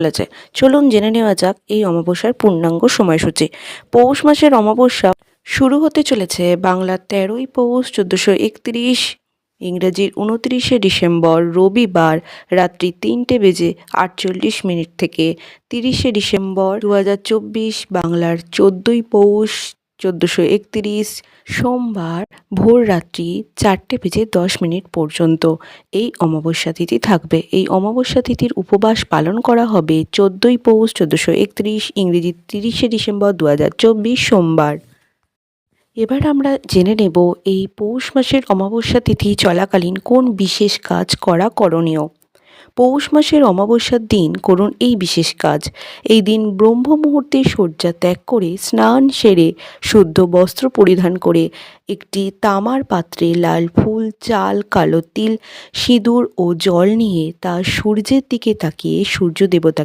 চলেছে। চলুন জেনে নেওয়া যাক এই অমাবস্যার পূর্ণাঙ্গ সময়সূচি। পৌষ মাসের অমাবস্যা শুরু হতে চলেছে বাংলার তেরোই পৌষ চোদ্দোশো একত্রিশ, ইংরেজির উনত্রিশে ডিসেম্বর রবিবার রাত্রি তিনটে বেজে আটচল্লিশ মিনিট থেকে তিরিশে ডিসেম্বর দু হাজার চব্বিশ, বাংলার চোদ্দোই পৌষ চোদ্দোশো একত্রিশ সোমবার ভোর রাত্রি চারটে বেজে দশ মিনিট পর্যন্ত। এই অমাবস্যা তিথি থাকবে। এই অমাবস্যা তিথির উপবাস পালন করা হবে চোদ্দোই পৌষ চোদ্দোশো একত্রিশ ইংরেজি তিরিশে ডিসেম্বর দু হাজার চব্বিশ সোমবার। এবার আমরা জেনে নেব এই পৌষ মাসের অমাবস্যা তিথি চলাকালীন কোন বিশেষ কাজ করা করণীয়। পৌষ মাসের অমাবস্যার দিন করুন এই বিশেষ কাজ। এই দিন ব্রহ্ম মুহূর্তে শয্যা ত্যাগ করে স্নান সেরে শুদ্ধ বস্ত্র পরিধান করে একটি তামার পাত্রে লাল ফুল, চাল, কালো তিল, সিঁদুর ও জল নিয়ে তা সূর্যের দিকে তাকিয়ে সূর্য দেবতাকে